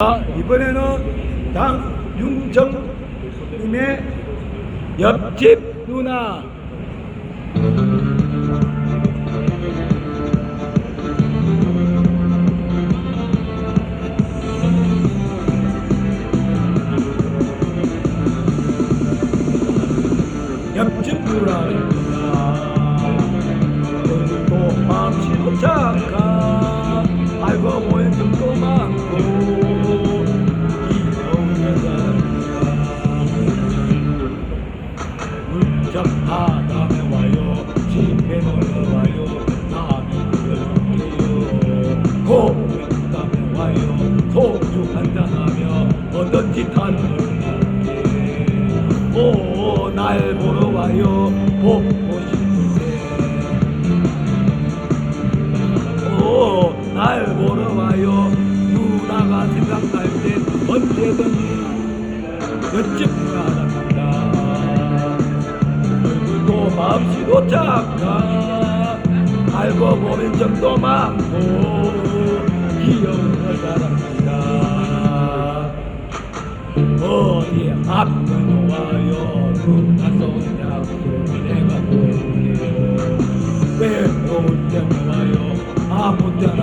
자, 이번에는 당윤정님의 옆집 누나. 옆집 누나 문자 하다음에 와요. 집에 놀러 와요. 마음이 들을게요. 고백다음에 와요. 소주 한잔하며 어떤 짓 하는 오날 보러 와요. 보고 싶은데. 오날 보러 와요. 누나가 생각날 때 언제든 옆집 누나 마음씨도 착한 알고 보면 점도 많고 귀여운 여자랍니다. 어디에 앞면 와요? 누가 쏘냐고 내가 볼게요. 외로울 때면 와요? 아무 때나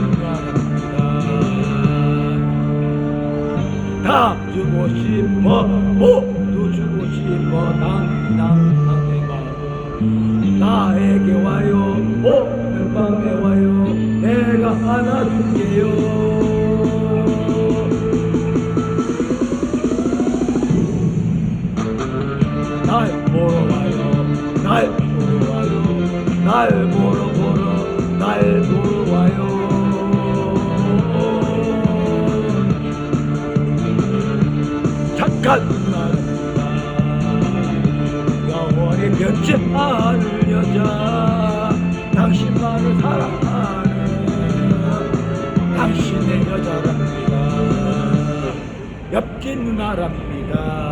주고 싶어 모두 주고 싶어 당당 당대가 나에게 와요 오늘 밤에 와요 내가 안아줄게요. 날 보러 와요 날 보러 와요 날 보러 보러 날 보러 누나입니다 영원히 변치 않을 여자 당신만을 사랑하는 당신의 여자랍니다. 옆집 누나랍니다